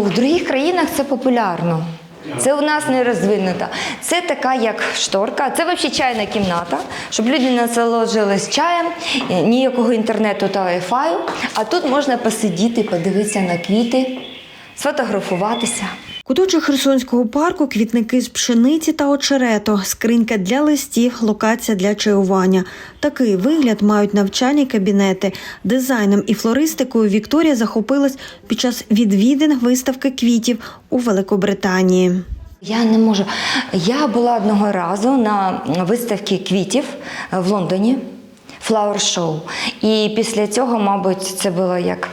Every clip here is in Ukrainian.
в других країнах це популярно. Це у нас не розвинуто. Це така як шторка, це взагалі чайна кімната, щоб люди насолоджувалися чаєм, ніякого інтернету та вайфаю. А тут можна посидіти, подивитися на квіти, сфотографуватися. Куточок Херсонського парку, квітники з пшениці та очерету, скринька для листів, локація для чаювання. Такий вигляд мають навчальні кабінети. Дизайном і флористикою Вікторія захопилась під час відвідин виставки квітів у Великобританії. Я не можу. Я була одного разу на виставці квітів в Лондоні, Flower Show. І після цього, мабуть, це було як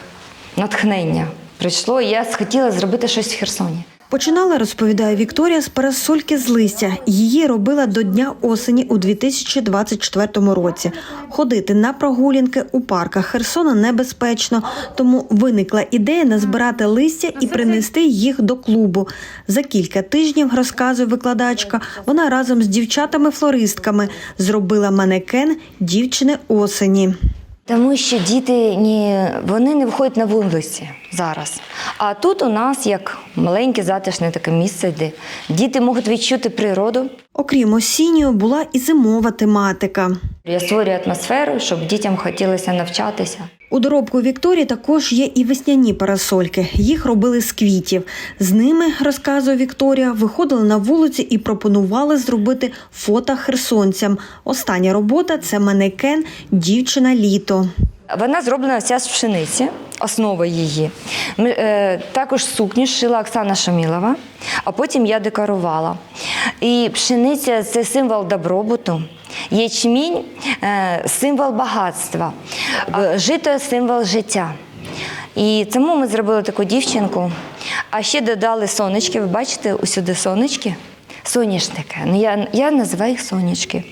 натхнення. Прийшло, і я схотіла зробити щось в Херсоні. Починала, розповідає Вікторія, з парасольки з листя. Її робила до Дня осені у 2024 році. Ходити на прогулянки у парках Херсона небезпечно, тому виникла ідея назбирати листя і принести їх до клубу. За кілька тижнів, розказує викладачка, вона разом з дівчатами-флористками зробила манекен дівчини осені. Тому що діти ні, вони не виходять на вулиці зараз. А тут у нас як маленьке затишне таке місце, де діти можуть відчути природу. Окрім осінньої, була і зимова тематика. Я створюю атмосферу, щоб дітям хотілося навчатися. У доробку Вікторії також є і весняні парасольки. Їх робили з квітів. З ними, розказує Вікторія, виходили на вулиці і пропонували зробити фото херсонцям. Остання робота це манекен Дівчина літо. Вона зроблена вся з пшениці, основа її. Е, також сукню шила Оксана Шамілова, а потім я декорувала. І пшениця це символ добробуту. Ячмінь е, символ багатства, Е, жито символ життя. І тому ми зробили таку дівчинку. А ще додали сонечки. Ви бачите, усюди сонечки. Соняшники. Ну, я, я називаю їх сонечки.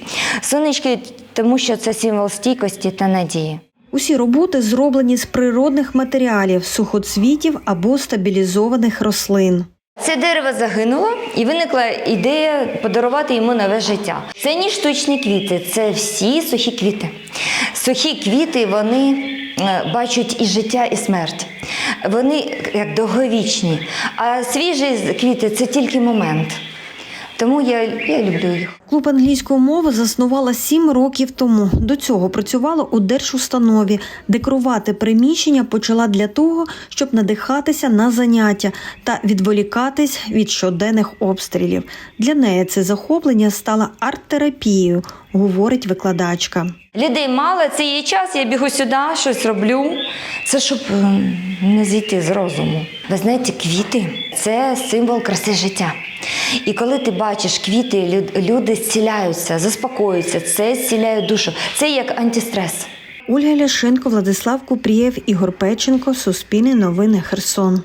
Сонечки, тому що це символ стійкості та надії. Усі роботи зроблені з природних матеріалів, сухоцвітів або стабілізованих рослин. Це дерево загинуло, і виникла ідея подарувати йому нове життя. Це не штучні квіти, це всі сухі квіти. Сухі квіти вони е, бачать і життя, і смерть. Вони як довговічні. А свіжі квіти це тільки момент. Тому я, я люблю їх. Клуб англійської мови заснувала сім років тому. До цього працювала у держустанові. Декорувати приміщення почала для того, щоб надихатися на заняття та відволікатись від щоденних обстрілів. Для неї це захоплення стало арт-терапією, говорить викладачка. Людей мало, це є час, я бігу сюди, щось роблю. Це щоб ем, не зійти з розуму. Ви знаєте, квіти це символ краси життя. І коли ти бачиш квіти, люди зціляються, заспокоюються, це зціляє душу. Це як антистрес. Ольга Ляшенко, Владислав Купрієв, Ігор Печенко, Суспільне новини Херсон.